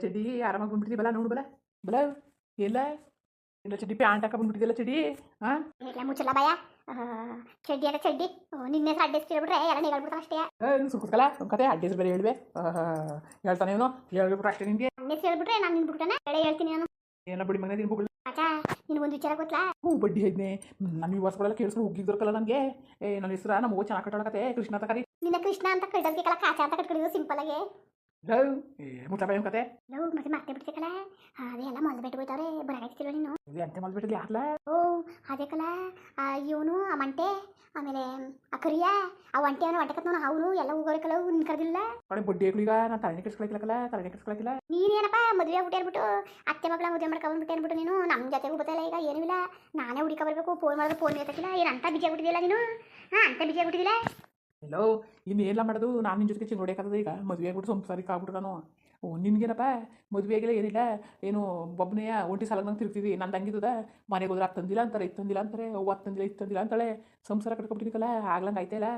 ಚಡ್ಡಿ ಆರಾಮಾಗಿ ಬಂದ್ಬಿಡ್ತಿ ಬಲ ನೋಡು ಬಲ ಬಲ ಎಲ್ಲ ಇಲ್ಲ ಚಡ್ಡಿ ಪ್ಯಾಂಟ್ ಹಾಕ ಬಂದ್ಬಿಟ್ಟಿದ್ದಲ್ಲ ಚಡ್ಡಿ ಹಾಂ ಮುಚ್ಚಲ್ಲ ಭಯ ಚಡ್ಡಿ ಅದ ಚಡ್ಡಿ ನಿನ್ನೆ ಅಡ್ಡೆಸ್ ಕೇಳ್ಬಿಟ್ರೆ ಎಲ್ಲ ನಿಗಳ್ಬಿಡ್ತಾವ ಅಷ್ಟೇ ಸುಕ್ಕಲ್ಲ ನಮ್ಮ ಕತೆ ಅಡ್ಡಿ ಬೇರೆ ಹೇಳ್ವೆ ಹೇಳ್ತಾನೆ ಇವನು ಹೇಳ್ಬಿಟ್ರೆ ಅಷ್ಟೇ ನಿನಗೆ ಅಡ್ಡೆಸ್ ಹೇಳ್ಬಿಟ್ರೆ ನಾನು ನಿನ್ಬಿಡ್ತಾನೆ ಬೆಳೆ ಹೇಳ್ತೀನಿ ನಾನು ಏನ ಬಿಡಿ ಮಗನೇ ತಿನ್ಬಿಡ್ಲಿ ಅಚ್ಚಾ ನಿನ್ ಒಂದು ವಿಚಾರ ಗೊತ್ತಲ್ಲ ಹ್ಞೂ ಬಡ್ಡಿ ಐದ್ನೆ ನಮ್ಮ ಈ ವರ್ಷಗಳೆಲ್ಲ ಕೇಳಿಸ್ಕೊಂಡು ಹೋಗಿದ್ದರ್ಕಲ್ಲ ನನಗೆ ಏ ನನ್ನ ಹೆಸರು ನಮ್ಮ ಓ ಚೆನ್ನಾಗಿ ಕಟ್ಟೋಳಕತೆ ಕೃಷ್ಣ ತಕರಿ ನಿನ್ನ ಕೃಷ್ಣ ಅಂತ ಕಟ್ಟೋದಕ್ಕೆ ಕಾಚ ಅಂತ ಕಟ್ಕೊಂಡಿದ್ದು ಸಿಂಪಲ್ ಆಗಿ ಏ ಮುಟ್ಟ ಬೈ ಕತೆ ಲವ್ ಮತ್ತೆ ಮತ್ತೆ ಬಿಡ್ತಿಕಲ್ಲ ಅದೇ ಎಲ್ಲ ಮೊದಲು ಬಿಟ್ಟು ಹೋಯ್ತವ್ರೆ ಬರಾಕತ್ತಿಲ್ವ ನೀನು ಇದು ಎಂತೆ ಮಲ್ಬಿಟ್ಟಿಲ್ಲ ಯಾರ್ಲ ಓ ಅದೇ ಕಲ ಇವನು ಆ ಮಂಟೆ ಆಮೇಲೆ ಆ ಕರಿಯ ಆ ಒಂಟೆ ಅವನು ಒಂಟೆ ಕತ್ನವನು ಅವನು ಎಲ್ಲ ಹೋಗೋರೆ ಕಲ ನಿನ್ ಕರೆದಿಲ್ಲ ಕಡೆ ಬಡ್ಡಿ ಈಗ ನಾನು ತಲೆ ಕೆಡ್ಸ್ಕೊಳಕಿಲ್ಲಕಲ್ಲ ತಲೆ ಕೆಡ್ಸ್ಕೊಳಕಿಲ್ಲ ನೀನೇನಪ್ಪ ಮದುವೆ ಆಗ್ಬಿಟ್ಟು ಹೇಳ್ಬಿಟ್ಟು ಅತ್ತೆ ಮಗಳ ಮದುವೆ ಮಾಡ್ಕೊಂಡ್ಬಿಟ್ಟು ಹೇಳ್ಬಿಟ್ಟು ನೀನು ನಮ್ಮ ಜೊತೆಗೂ ಗೊತ್ತಲ್ಲ ಈಗ ಏನೂ ಇಲ್ಲ ನಾನೇ ಹುಡುಕ ಬರಬೇಕು ಫೋನ್ ಮಾಡಿದ್ರೆ ಫೋನ್ ಎತ್ತಕ್ಕಿಲ್ಲ ಏನಂತ ಬಿಜಿ ಆಗ್ಬಿಟ್ಟಿದ್ದಿಲ್ಲ ನೀನು ಹಾಂ ಅಂತ ಬಿಜಿ ಆಗ್ಬಿಟ್ಟಿದ್ದಿಲ್ಲ ಎಲ್ಲೋ ಇನ್ನು ಏನೆಲ್ಲ ಮಾಡೋದು ನಾನು ನಿನ್ನ ಜೊತೆಗೆ ಚಿಂಗೋಡಕ್ಕಾಗದ ಈಗ? ಮದುವೆ ಆಗ್ಬಿಟ್ಟು ಸಂಸಾರಿಕ ಆಗ್ಬಿಟ್ಟು ನಾನು ಓ ನಿನ್ಗೇನಪ್ಪ ಮದುವೆ ಆಗಿಲ್ಲ, ಏನಿಲ್ಲ? ಏನು ಒಬ್ಬನೇ ಒಂಟಿ ಸಾಲಂಗೆ ತಿರ್ತೀವಿ ನಂದು ಹಂಗಿದ್ದದ? ಮನೆಗೆ ಹೋದ್ರೆ ಅದು ತಂದಿಲ್ಲ ಅಂತಾರೆ ಇದು ತಂದಿಲ್ಲ ಅಂತಾರೆ. ಅವ್ವ ತಂದಿಲ್ಲ ಇದು ತಂದಿಲ್ಲ ಅಂತಾಳೆ. ಸಂಸಾರ ಕಟ್ಕೊಬಿಟ್ಟಿದ್ದಲ್ಲ ಆಗ್ಲಂಗೆ ಆಯ್ತಲ್ಲ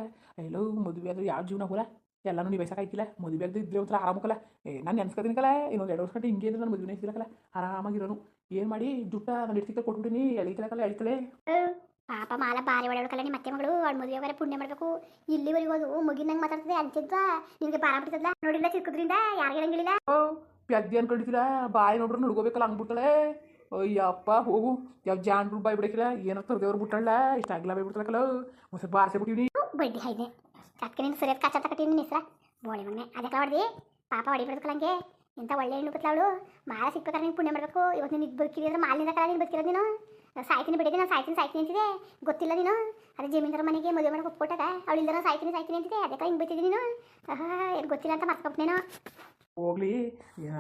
ಎಲ್ಲೋ ಮದುವೆ ಆದ್ರೆ ಯಾವ ಜೀವನ ಹೋಲ ಎಲ್ಲನೂ ನೀವು ವಯಸ್ಸಾಗೈತಿಲ್ಲ ಮದುವೆ ಆಗದೆ ಇದ್ರೆ ಒಂಥರ ಆರಾಮಕ್ಕಲ್ಲ ಏ, ನಾನು ನೆನ್ಸ್ಕೊತೀನಿಕಲ್ಲ ಇನ್ನೊಂದು ಎರಡು ವರ್ಷ ಗಂಟೆ ಹಿಂಗೆ ಇದ್ರೆ ನಾನು ಮದುವೆ ಇದ್ದಿರಕಲ್ಲ ಆರಾಮಾಗಿರೋನು. ಏನು ಮಾಡಿ? ಜುಟ್ಟ ನಾನು ಇಡ್ತಿಕ್ಕ ಕೊಟ್ಬಿಟ್ಟಿನಿ. ಎಳಿಕಲಕಲ್ಲ ಎಳಿತಲೆ. ಪಾಪ ಮಾಲ ಬಾರಿ ಒಳಗಲ್ಲ ನಿಮ್ಮ ಅತ್ತೆ ಮಗಳು ಅವಳ ಮದುವೆ ಹೋಗಾರೆ ಪುಣ್ಯ ಮಾಡಬೇಕು. ಇಲ್ಲಿವರೆಗೂ ಅದು ಮುಗಿನಂಗೆ ಮಾತಾಡ್ತದೆ ಅಂತಿದ್ದ ನಿನಗೆ ಬಾರ ಬಿಡ್ತದಲ್ಲ ನೋಡಿಲ್ಲ ಚಿಕ್ಕದ್ರಿಂದ ಯಾರಿಗೆ ಇರಂಗಿಲ್ಲ ಓ ಪ್ಯದ್ದಿ ಅನ್ಕೊಂಡಿದ್ದೀರ ಬಾಯಿ ನೋಡ್ರು ನುಡ್ಗೋಬೇಕಲ್ಲ ಹಂಗ್ಬಿಡ್ತಾಳೆ ಅಯ್ಯಪ್ಪ ಹೋಗು. ಯಾವ ಜಾನ್ರು ಬಾಯಿ ಬಿಡಕಿಲ್ಲ? ಏನೋ ತರದೇವ್ರು ಬಿಟ್ಟಳ ಇಷ್ಟ ಆಗಿಲ್ಲ ಬಾಯಿ ಬಿಡ್ತಾಳಕಲ್ಲ ಒಂದು ಬಾರಿಸಿ ಬಿಟ್ಟಿವಿ ಬಡ್ಡಿ ಹೈದೆ ಅದಕ್ಕೆ ನೀನು ಸರಿಯಾದ ಕಾಚ ತಕಟಿ ನಿನ್ನ ಹೆಸ್ರ. ಬೋಳಿ ಮನೆ ಅದಕ್ಕೆ ಹೊಡೆದಿ? ಪಾಪ ಹೊಡಿ ಬಿಡ್ಬೇಕಲ್ಲಂಗೆ ಎಂತ ಒಳ್ಳೆ ಹೆಣ್ಣು ಬತ್ತಲ ಅವಳು ಮಾಲ ಸಿಕ್ಬೇಕಾದ್ರೆ ನೀನು ಪುಣ್ಯ ಮಾಡಬೇಕು. ಇವತ್ತು ನೀನು ಬದುಕಿರಿ ಅಂದ್ರೆ ಮಾಲಿಂದ ಕಲ ನೀನು ಬದುಕಿರೋದು ನೀನು. ಸಾಯ್ತೀನಿ ಬಿಡಿದೆ ನಾನು ಸಾಯ್ತೀನಿ ಸಾಯ್ತೀನಿ ಅಂತಿದೆ. ಗೊತ್ತಿಲ್ಲ ನೀನು. ಅದೇ ಜಮೀನ್ದಾರ ಮನೆಗೆ ಮದುವೆ ಮಾಡಕ್ಕೆ ಒಪ್ಕೊಟ್ಟಾಗ ಅವಳಿಂದ ನಾನು ಸಾಯ್ತೀನಿ ಸಾಯ್ತೀನಿ ಅಂತಿದೆ. ಅದಕ್ಕೆ ಹಿಂಗೆ ಬೈತಿದ್ದೆ ನೀನು. ಏನು ಗೊತ್ತಿಲ್ಲ ಅಂತ ಮರ್ಸ್ಕೊಬಿಟ್ಟೇನೋ ಹೋಗ್ಲಿ.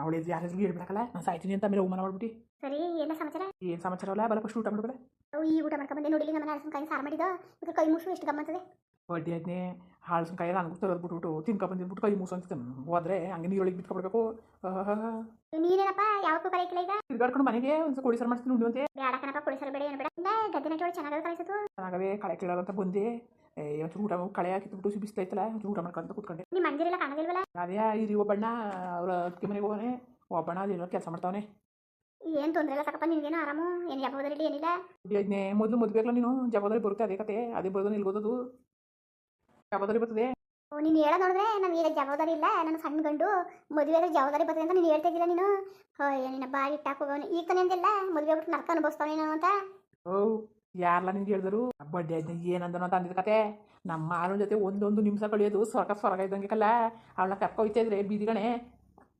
ಅವಳಿ ಯಾರು ಹೇಳ್ಬಿಡಕಲ್ಲ ನಾನು ಸಾಯ್ತೀನಿ ಅಂತ ಆಮೇಲೆ ಅವಮಾನ ಮಾಡ್ಬಿಟ್ಟು. ಸರಿ ಎಲ್ಲ ಸಮಾಚಾರ? ಏನು ಸಮಾಚಾರ ಅಲ್ಲ? ಬಲ ಫಸ್ಟ್ ಊಟ ಮಾಡ್ಬಿಡ. ಅವು ಈ ಊಟ ಮಾಡ್ಕೊಂಡ್ಬಂದೆ ನೋಡಿಲಿ ನಮ್ಮ ಸಾರು ಮಾಡಿದ್ದು. ಇದ್ರ ಕೈ ಮುಸು ಎಷ್ಟು ಗಮ್ಮತ್ತದೆ ಬಡ್ಡಿ ಆದ್ನೆ ಹಾಳ್ಸನ್ಕಾಯಿ ನನಗೂ ತರೋದು ಬಿಟ್ಬಿಟ್ಟು ತಿನ್ಕೊ ಬಂದಿದ್ಬಿಟ್ಟು ಕೈ ಮೂಸು ಅಂತ ಹೋದ್ರೆ ಹಂಗೆ ನೀರೊಳಗೆ ಬಿಟ್ಕೊಬಿಡ್ಬೇಕು ನೀನೇನಪ್ಪ ಯಾವಕ್ಕೂ ಕರೆಯಕ್ಕಿಲ್ಲ ಈಗ? ತಿರ್ಗಾಡ್ಕೊಂಡು ಮನೆಗೆ ಒಂದು ಕೋಳಿ ಸರ್ ಮಾಡ್ತೀನಿ ಉಣ್ಣುವಂತೆ ಬೇಡ ಕಣಪ್ಪ ಸರ್ ಬೇಡ ಏನು ಬೇಡ. ಗದ್ದಿನ ಜೋಳ ಚೆನ್ನಾಗಿ ಕಳಿಸೋದು ಚೆನ್ನಾಗವೇ ಕಳೆ ಅಂತ ಬಂದೆ. ಒಂಚೂರು ಊಟ ಕಳೆ ಹಾಕಿಟ್ಬಿಟ್ಟು ಇತ್ತಲ್ಲ ಒಂಚೂರು ಊಟ ಮಾಡ್ಕೊಂತ ಕೂತ್ಕೊಂಡೆ. ನಿಮ್ಮ ಮಂದಿರೆಲ್ಲ ಕಾಣೋದಿಲ್ವಲ್ಲ? ಅದೇ ಇರಿ ಒಬ್ಬಣ್ಣ ಅವ್ರ ಅದಕ್ಕೆ ಮನೆಗೆ ಹೋಗೋನೆ. ಒಬ್ಬಣ್ಣ ಅದೇನೋ ಕೆಲಸ ಮಾಡ್ತಾವನೆ. ಏನು ತೊಂದರೆ ಇಲ್ಲ ಸಾಕಪ್ಪ ನಿನ್ಗೇನು ಆರಾಮು? ಏನು ಯಾವ್ದಾರಲ್ಲಿ ಏನಿಲ್ಲ? ಅದನ್ನೇ ಮೊದಲು ಮದುವೆ ನೀನು ಜವಾಬ್ದಾರಿ ಬರುತ್ತೆ ಅದೇ ಕತೆ. ಅದೇ ಬರೋದು ನಿಲ್ಗೋದದು. ಜವಾಬ್ದಾರಿ ಬರ್ತದೆ. ಓ, ನೀನು ಹೇಳೋ ನೋಡಿದ್ರೆ ನನಗೆ ಈಗ ಜವಾಬ್ದಾರಿ ಇಲ್ಲ. ನನ್ನ ಸಣ್ಣ ಗಂಡು ಮದುವೆ ಆದ್ರೆ ಜವಾಬ್ದಾರಿ ಬರ್ತದೆ ಅಂತ ನೀನು ಹೇಳ್ತಾ ಇದ್ದಿಲ್ಲ ನೀನು. ಹೋಯ್ ನಿನ್ನ ಬಾಯಿ ಇಟ್ಟಾಕ ಹೋಗೋನು ಈಗ ತಾನೇ ಅಂದಿಲ್ಲ ಮದುವೆ ಆಗ್ಬಿಟ್ಟು ನರ್ಕ ಅನುಭವಿಸ್ತಾವ ನೀನು ಅಂತ. ಓ ಯಾರಲ್ಲ ನಿಂಗೆ ಹೇಳಿದ್ರು? ಬಡ್ಡೆ ಆಯ್ತು ಏನಂದನೋ ಅಂತ ಅಂದಿದ್ದ ಕತೆ. ನಮ್ಮ ಮಾರನ ಜೊತೆ ಒಂದೊಂದು ನಿಮಿಷ ಕಳಿಯೋದು ಸ್ವರ್ಗ ಸ್ವರ್ಗ ಇದ್ದಂಗೆ ಕಲ್ಲ. ಅವಳನ್ನ ಕರ್ಕೊಯ್ತಾ ಇದ್ರೆ ಬೀದಿಗಣೆ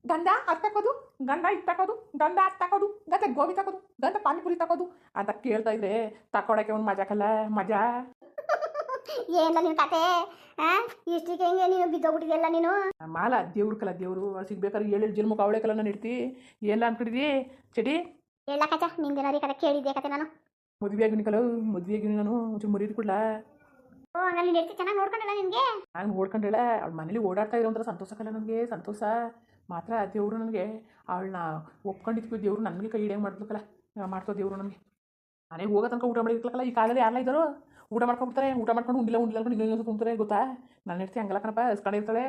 ಗಂಧ ಅತ್ತಕೋದು ಗಂಧ ಗಂಡ ಇದು ತಕೋದು ಗಂಧ ಅದು ತಕೋದು ಗಂಧ ಗೋಬಿ ತಕೋದು ಗಂಧ ಪಾನಿಪುರಿ ತಕೋದು ಅಂತ ಕೇಳ್ತಾ ಇದ್ರೆ ತಕೊಳಕ್ಕೆ ಒಂದು ಮಜಾಕಲ್ಲ ಮಜಾ. ಏನಿಲ್ಲ ನಿನ್ನ ಕತೆ ಇಷ್ಟಿಗೆ ಹೆಂಗೆ ನೀನು ಬಿದ್ದೋಗ್ಬಿಟ್ಟಿದೆಯಲ್ಲ ನೀನು? ಮಾಲ ದೇವ್ರ ಕಲ ದೇವರು. ಸಿಗ್ಬೇಕಾದ್ರೆ ಏಳೇಳು ಜನ್ಮಕ್ಕೆ ಅವಳೆ ಕಲ ನಾನು ಇಡ್ತಿ ಎಲ್ಲ ಅನ್ಕೊಂಡಿದ್ದಿ ಚಡಿ ಎಲ್ಲ ಕತೆ ನಿಂದೇನಾರು ಕತೆ ಕೇಳಿದ್ದೆ ಕತೆ ನಾನು? ಮದುವೆ ಆಗಿನ ಕಲ ಮದುವೆ ಆಗಿನ ನಾನು. ಒಂಚೂರು ಮುರಿದು ಕೊಡ್ಲಾ? ಓ ಹಂಗಲ್ಲಿ ನೀನು ಎಷ್ಟು ಚೆನ್ನಾಗಿ ನೋಡ್ಕೊಂಡಿಲ್ಲ ನಿನಗೆ? ನಾನು ಓಡ್ಕೊಂಡಿಲ್ಲ ಅವ್ಳು ಮನೇಲಿ ಓಡಾಡ್ತಾ ಇರೋ ಒಂಥರ ಸಂತೋಷ ಕಲ ನನಗೆ ಸಂತೋಷ. ಮಾತ್ರ ದೇವರು ನನಗೆ ಅವಳನ್ನ ಒಪ್ಕೊಂಡಿದ್ವಿ ದೇವರು ನನಗೆ ಕೈ ಹಿಡಿಯಂಗೆ ಮಾಡ್ಬೇಕಲ್ಲ ಮಾಡ್ತೋ ದೇವರು ನನಗೆ. ಮನೆಗೆ ಹೋಗೋ ತನಕ ಊಟ ಮಾಡಿರ್ಬೇಕಲ್ಲ ಈ ಕಾಲದಲ್ಲಿ ಯಾರಲ್ಲ ಇದ್ದಾರೋ? ಊಟ ಮಾಡ್ಕೊಂಡ್ಬಿಡ್ತಾರೆ ಊಟ ಮಾಡ್ಕೊಂಡು ಉಂಡಿಲ್ಲ ಉಂಡಿಲ್ಲ ಅನ್ಕೊಂಡು ಇನ್ನೊಂದು ಕುಂತಾರೆ ಗೊತ್ತಾ? ನನ್ನ ಹೆಡ್ತಿ ಹಂಗಲ್ಲ ಕಣಪ್ಪ ಇರ್ತಾಳೆ.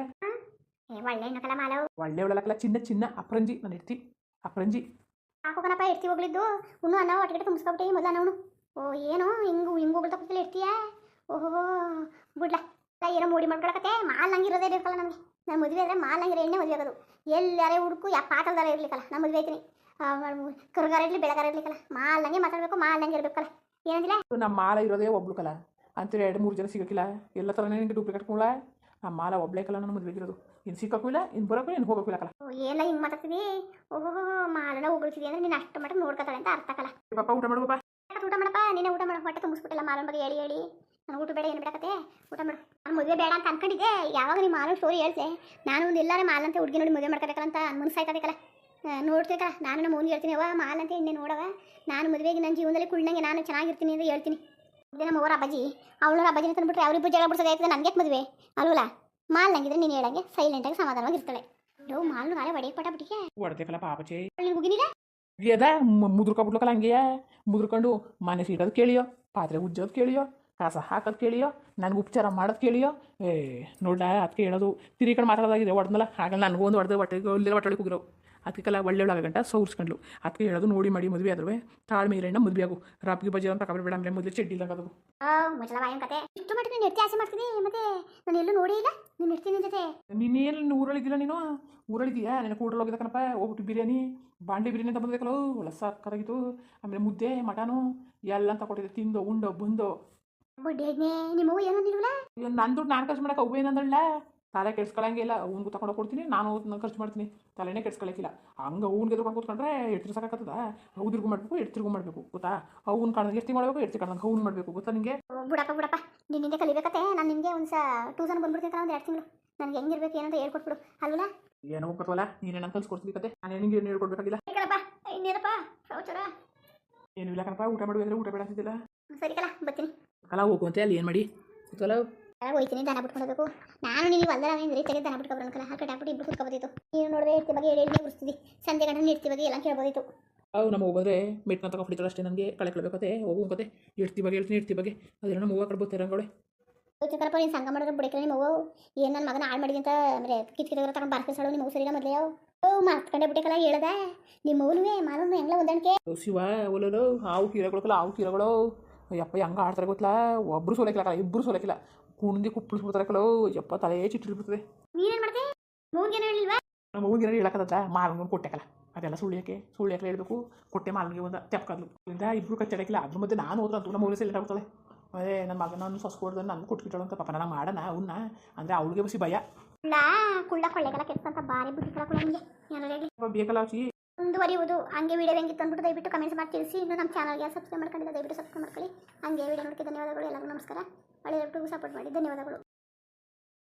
ಒಳ್ಳೆ ಒಳ್ಳೆ ಚಿನ್ನ ಚಿನ್ನ ಅಪ್ರಂಜಿ ನನ್ನ ಹೆಡ್ತಿ ಅಪ್ರಂಜಿ. ಹಾಕೋಕನಪ್ಪ ಇರ್ತಿ ಹೋಗ್ಲಿದ್ದು. ಇನ್ನೂ ಅನ್ನ ಒಟ್ಟಿಗೆ ತುಂಬಿಸ್ಕೊಬಿಟ್ಟೆ ಮೊದಲ ಅನ್ನವನು ಓ ಏನು ಹಿಂಗು ಹಿಂಗೆ ಹೋಗ್ಬಿಡ್ತಾ ಕೂತಿಲ್ಲ ಇರ್ತೀಯ ಓಹೋ ಬಿಡ್ಲ. ಏನೋ ಮೂಡಿ ಮಾಡ್ಕೊಳಕತ್ತೆ. ಮಾಲ್ ನಂಗಿರೋದೇ ಇರ್ಕಲ್ಲ ನಮಗೆ ನಾನು ಮದುವೆ ಆದರೆ ಮಾಲ್ ನಂಗಿರೋ ಎಣ್ಣೆ ಮದುವೆ ಆಗೋದು. ಎಲ್ಲಾರೇ ಹುಡುಕು ಯಾ ಪಾತಲ್ದಾರ ಇರ್ಲಿಕ್ಕಲ್ಲ ನಾನು ಮದುವೆ ಆಯ್ತೀನಿ. ಕರುಗಾರ ಇರಲಿ ಬೆಳಗಾರ ಮಾಲ್ ನಂಗೆ ಮಾತಾಡಬೇಕು ಮಾಲ್ ನಂಗೆ ಇರ್ಬೇಕಲ್ಲ. ಏನಂದಿಲ್ಲ? ನಮ್ಮ ಮಾಲ ಇರೋದೇ ಒಬ್ಳು ಕಲ ಅಂತೇಳಿ ಎರಡು ಮೂರು ಜನ ಸಿಗೋಕ್ಕಿಲ್ಲ ಎಲ್ಲ ಥರನೇ ನಿಂಗೆ ಡೂಪ್ಲಿಕೇಟ್ ಕೊಡಲ ನಮ್ಮ ಮಾಲ ಒಬ್ಳೆ ಕಲ ನನ್ನ ಮದುವೆ ಇರೋದು. ಇನ್ನು ಸಿಕ್ಕೋಕ್ಕೂ ಇಲ್ಲ ಇನ್ನು ಬರೋಕ್ಕೂ ಇನ್ನು ಹೋಗೋಕ್ಕೂ ಇಲ್ಲ ಕಲ ಎಲ್ಲ ಹಿಂಗೆ ಮಾತಾಡ್ತೀವಿ ಓಹೋ ಮಾಲನ ಉಗುಳ್ತಿದಿ ಅಂದ್ರೆ ನೀನು ಅಷ್ಟು ಮಟ್ಟ ನೋಡ್ಕೊತಾಳೆ ಅಂತ ಅರ್ಥ ಕಲ ಪಾಪ ಊಟ ಯಾಕೆ ಊಟ ಮಾಡಪ್ಪ? ನೀನೇ ಊಟ ಮಾಡು. ಹೊಟ್ಟೆ ತುಂಬಿಸ್ಬಿಟ್ಟಿಲ್ಲ ಮಾಲನ ಬಗ್ಗೆ ಹೇಳಿ ಹೇಳಿ. ನಾನು ಊಟ ಬೇಡ ಏನು ಬಿಡಕತ್ತೆ ಊಟ ಮಾಡು. ನಾನು ಮದುವೆ ಬೇಡ ಅಂತ ಅನ್ಕೊಂಡಿದ್ದೆ. ಯಾವಾಗ ನಿಮ್ಮ ಮಾಲನ ಸ್ಟೋರಿ ಹೇಳ್ತೆ ನಾನು ಒಂದು ಎಲ್ಲಾರೇ ಮಾಲ್ ಅಂತ ಹುಡುಗಿ ನೋಡಿ ಮದುವೆ ಮಾಡ್ಕೋಬೇಕಲ್ಲ ಅಂತ ಮುನ್ಸಾಯ್ತಬೇಕಲ್ಲ ನೋಡ್ತಿರ್ಕಲ್ಲ ನಾನು ನಮ್ಮ ಅವ್ನಿಗೆ ಹೇಳ್ತೀನಿ ಅವ ಮಾಲ್ ಅಂತ ಎಣ್ಣೆ ನೋಡವ. ನಾನು ಮದುವೆಗೆ ನನ್ನ ಜೀವನದಲ್ಲಿ ಕುಳ್ಳಂಗೆ ನಾನು ಚೆನ್ನಾಗಿರ್ತೀನಿ ಅಂತ ಹೇಳ್ತೀನಿ. ಇದೇ ನಮ್ಮ ಅವರ ಅಬ್ಬಾಜಿ ಅವಳ ಅಬ್ಬಾಜಿನ ತಂದ್ಬಿಟ್ರೆ ಅವರಿಬ್ಬರು ಜಗಳ ಬಿಡ್ಸೋದಾಯ್ತದೆ ನನಗೆ ಮದುವೆ? ಅಲ್ವಲ್ಲ ಮಾಲ್ ನಂಗಿದ್ರೆ ನೀನು ಹೇಳಂಗೆ ಸೈಲೆಂಟಾಗಿ ಸಮಾಧಾನವಾಗಿ ಇರ್ತಾಳೆ. ಡೋ ಮಾಲ್ನು ನಾಳೆ ಒಡೆಯ ಪಟ ಬಿಟ್ಟಿಗೆ ಪಾಪಚೆ ನೀನು ಹುಗಿನಿಲ್ಲ ಎದ ಮುದ್ರಕೊಬಿಟ್ಲಕಲ್ಲ ಹಂಗೆಯ? ಮುದ್ರಕೊಂಡು ಮನೆ ಸೀಟೋದು ಕೇಳಿಯೋ ಪಾತ್ರೆ ಉಜ್ಜೋದು ಕೇಳಿಯೋ ಕಸ ಹಾಕೋದು ಕೇಳಿಯೋ ನನಗೆ ಉಪಚಾರ ಮಾಡೋದು ಕೇಳಿಯೋ? ಏ ನೋಡ ಅದಕ್ಕೆ ಹೇಳೋದು ತಿರುಗಿ ಕಡೆ ಮಾತಾಡೋದಾಗಿದೆ ಒಡ್ದಲ್ಲ ಹಾಗೆ ನನಗೂ ಒಂದು ಹೊಡೆದು ಹೊಟ್ಟೆಗೆ ಒಳ್ಳೆ ಹೊಟ್ಟೆಗೆ ಹೋಗಿರೋ ಅದಕ್ಕೆಲ್ಲ ಒಳ್ಳೆ ಒಳಗೆ ಗಂಟ ಸೌರ್ಸ್ಕೊಂಡ್ಲು. ಅದಕ್ಕೆ ಹೇಳೋದು ನೋಡಿ ಮಾಡಿ ಮದುವೆ ಆದ್ರೂ ತಾಳ್ಮೆ ಇರೋಣ ಮದುವೆ ಆಗು. ರಾಪ್ಗೆ ಬಜ್ಜಿ ಅಂತ ಕಬರ್ ಬೇಡ ಆಮೇಲೆ ಮೊದಲು ಚೆಡ್ಡಿ ಇಲ್ಲ ಅದು ಆ ಮಜಲ ಬಾಯನ್ ಕತೆ ಇಷ್ಟು ಮಟ್ಟಿಗೆ ನೀನು ಎತ್ತಿ ಆಸೆ ಮಾಡ್ತೀನಿ ಮತ್ತೆ ನಾನು ಎಲ್ಲೂ ನೋಡಿ ಇಲ್ಲ? ನೀನು ಇರ್ತೀನಿ ನಿನ್ ಜೊತೆ? ನೀನೇನು ಊರಳಿದಿಲ್ಲ ನೀನು? ಊರಳಿದೀಯಾ ನಿನ್ನ ಕೂಡಲು ಹೋಗಿದ್ದ ಕಣಪ್ಪ. ಹೋಗ್ಬಿಟ್ಟು ಬಿರಿಯಾನಿ. ಬಾಂಡೆ ಬಿರಿಯಾನಿ ಅಂತ ಬಂದಬೇಕಲ್ಲ ಒಳ್ಳೆ ಸಾಕಾಗಿತ್ತು ಆಮೇಲೆ ಮುದ್ದೆ ಮಟನು ಎಲ್ಲ ಅಂತ ಕೊಟ್ಟಿದ್ದೆ. ತಿಂದು ಉಂಡು ಬಂದು. ನಿಮ್ಮವ್ವ ಏನೋ ನಿಲ್ವಲ್ಲ ನಂದು ದುಡ್ಡು ನಾನು ಖರ್ಚು ಮಾಡಕ್ಕೆ ಅವು ಏನಂದಳ್ಳ ತಲೆ ಕೆಡ್ಸ್ಕೊಳಂಗಿಲ್ಲ ಅವ್ನಿಗೂ ತಗೊಂಡು ಕೊಡ್ತೀನಿ ನಾನು ಖರ್ಚು ಮಾಡ್ತೀನಿ ತಲೆನೇ ಕೆಡ್ಸ್ಕೊಳಕ್ಕಿಲ್ಲ ಹಂಗೆ ಅವ್ನಿಗೆ ಎದುರು ಕೂತ್ಕೊಂಡ್ರೆ ಎಡ್ತಿರು ಸಾಕಾಗ್ತದ ಹೌದಿರ್ಗು ಮಾಡಬೇಕು ಎಡ್ತಿರ್ಗು ಮಾಡಬೇಕು ಗೊತ್ತಾ? ಅವ್ನ ಕಾಣ್ದಂಗೆ ಎಷ್ಟು ಮಾಡಬೇಕು ಎಡ್ತಿ ಕಾಣ್ದಂಗೆ ಅವ್ನು ಮಾಡಬೇಕು ಗೊತ್ತಾ ನಿಮಗೆ ಬಿಡಪ್ಪ ಬಿಡಪ್ಪ ನಿನ್ನಿಂದ ಕಲಿಬೇಕತ್ತೆ ನಾನು ನಿಮಗೆ ಒಂದು ಸ ಟೂಸನ್ ಬಂದ್ಬಿಡ್ತೀನಿ ಒಂದು ಎರಡು ತಿಂಗಳು. ನನಗೆ ಹೆಂಗಿರ್ಬೇಕು ಏನಂತ ಹೇಳ್ಕೊಟ್ಬಿಡು ಅಲ್ವಲ್ಲ? ಏನೋ ಹೋಗ್ತವಲ್ಲ ನೀನು ಏನಂತ ಕಲ್ಸ್ಕೊಡ್ತೀನಿ ಕತೆ. ನಾನು ನಿನಗೆ ಏನು ಹೇಳ್ಕೊಡ್ಬೇಕಾಗಿಲ್ಲ? ಇನ್ನೇನಪ್ಪ ಸೌಚರ ಏನು ಇಲ್ಲ ಕಣಪ್ಪ ಊಟ ಮಾಡುವಂದ್ರೆ ಊಟ ಬೇಡ ಅಂತಿದ್ದಿಲ್ಲ. ಸರಿ ಕಲ ಬರ್ತೀನಿ. ಕಲ ಹೋಗುವಂತೆ ಅಲ್ಲಿ ಏನು ಮಾಡಿ? ಗೊತ್ತಲ್ಲ? ಹೋಯ್ತೀನಿ ದನ ಬಿಟ್ಕೊಂಡೋಗಬೇಕು ನಾನು ನೀವು ಅಲ್ಲರ ಅಂದ್ರೆ ತೆಗೆದು ದನ ಬಿಟ್ಕೊಬರಲ್ಲ ಆ ಕಡೆ ಹಾಕ್ಬಿಟ್ಟು ಇಬ್ರು ಕುತ್ಕೊಬೋದಿತ್ತು. ನೀನು ನೋಡಿದ್ರೆ ಇರ್ತಿ ಬಗ್ಗೆ ಹೇಳಿ ಉರಿಸ್ತಿದ್ದಿ ಸಂಜೆ ಗಂಟೆ ಇರ್ತಿ ಬಗ್ಗೆ ಎಲ್ಲ ಕೇಳ್ಬೋದಿತ್ತು. ಅವು ನಮ್ಮ ಹೋಗೋದ್ರೆ ಮೆಟ್ನ ತಗೊಂಡು ಹೊಡಿತಾಳೆ ಅಷ್ಟೇ ನನಗೆ ಕಳೆ ಕಳ್ಬೇಕತೆ ಹೋಗು ಕತೆ. ಇಡ್ತಿ ಬಗ್ಗೆ ಹೇಳ್ತೀನಿ ಇಡ್ತಿ ಬಗ್ಗೆ. ಅದೇನೋ ನಮ್ಮ ಹೂವು ಕಡೆ ಬರ್ತೀರಂಗೋಳೆ ಚಿಕ್ಕಪ್ಪ ನೀನು ಸಂಘ ಮಾಡಿದ್ರೆ ಬಿಡಕ್ಕೆ ನಿಮ್ಮ ಹೋಗೋ. ಏನು ನನ್ನ ಮಗನ ಹಾಳು ಮಾಡಿದಂತ ಅಂದರೆ ಕಿತ್ ಕಿತ್ ತಗೊಂಡು ಬಾರ್ಕಿಸಾಳು ನಿಮ್ಮ ಸರಿನ ಮೊದಲೇ ಓ ಮಾತ್ಕೊಂಡೆ ಬಿಟ್ಟಕ್ಕಲ್ಲ ಹೇಳ್ದೆ. ನಿಮ್ಮ ಅವನುವೆ ಮಾನವನು ಹೆಂಗ್ಲ ಹೊಂದಾಣಿಕೆ? ಶಿವ ಓಲೋ ಹಾವು ಕೀರಗಳು ಹಾವು ಕೀರಗಳು ಯಪ್ಪ ಹೆಂಗೆ ಆಡ್ತಾರೆ ಗೊತ್ತಲ್ಲ ಒಬ್ಬರು ಸೋಲಕ್ಕಿಲ್ಲ ಇಬ್ಬರು ಸೋಲಕ್ಕಿಲ್ಲ. ಕುಣ್ದಿ ಕುಪ್ಪಳಿಸ್ಬಿಡ್ತಾರಕ್ಕಲೋ ಯಪ್ಪ ತಲೆ ಚಿಟ್ಟಿರ್ಬಿಡ್ತದೆ ನೀನೇನು ಮಾಡ್ದೆ? ಮೂನ್ಗೇನು ಹೇಳಿಲ್ವಾ? ನಮ್ಮ ಹೋಗಿ ಹೇಳಕ್ಕದ ಮಾಲ್ಗೊಂಡು ಕೊಟ್ಟೆಕಲ್ಲ ಅದೆಲ್ಲ ಸುಳ್ಳಿಯಕ್ಕೆ ಸುಳ್ಳಿಯಕ್ಕೆ ಹೇಳಬೇಕು. ಕೊಟ್ಟೆ ಮಾಲ್ಗೆ ಒಂದು ತೆಪ್ಕದ್ಲು ಇಂದ ಇಬ್ಬರು ಕಚ್ಚಡಕ್ಕಿಲ್ಲ. ಅದ್ರ ಮಧ್ಯೆ ನಾನು ಹೋದ್ರಂತೂ ನಮ್ಮ ಊರಲ್ಲಿ ಸೆಲೆಕ್ಟ್ ಆಗ್ತಾಳೆ ಅದೇ ನನ್ನ ಮಗ ನಾನು ಸೊಸ್ಕೊಡ್ದು ನಾನು ಕೊಟ್ಬಿಟ್ಟಳು ಅಂತ ಪಾಪ ನಾನು ಮಾಡೋಣ ಅವನ್ನ ಅಂದರೆ ಅವಳಿಗೆ ಬಸಿ ಭಯ. ಬೇಕಲ್ಲ ಅವಚಿ ಮುಂದುವರಿಯುವುದು. ಹಂಗೆ ವಿಡಿಯೋ ಹೆಂಗಿತ್ತು ಅಂದ್ಬಿಟ್ಟು ದಯವಿಟ್ಟು ಕಮೆಂಟ್ಸ್ ಮಾಡಿ ತಿಳಿಸಿ. ಇನ್ನು ನಮ್ಮ ಚಾನಲ್ಗೆ ಸಬ್ಸ್ಕ್ರೈಬ್ ಮಾಡ್ಕೊಂಡಿಲ್ಲ, ದಯವಿಟ್ಟು ಸಬ್ಸ್ಕ್ರೈಬ್ ಮಾಡ್ಕೊಳ್ಳಿ. ಹಂಗೆ ವಿಡಿಯೋ ನೋಡೋಕ್ಕೆ ಧನ್ಯವಾದಗಳು. ಎಲ್ಲರಿಗೂ ನಮಸ್ಕಾರ. ಒಳ್ಳೆ ಸಪೋರ್ಟ್ ಮಾಡಿ. ಧನ್ಯವಾದಗಳು.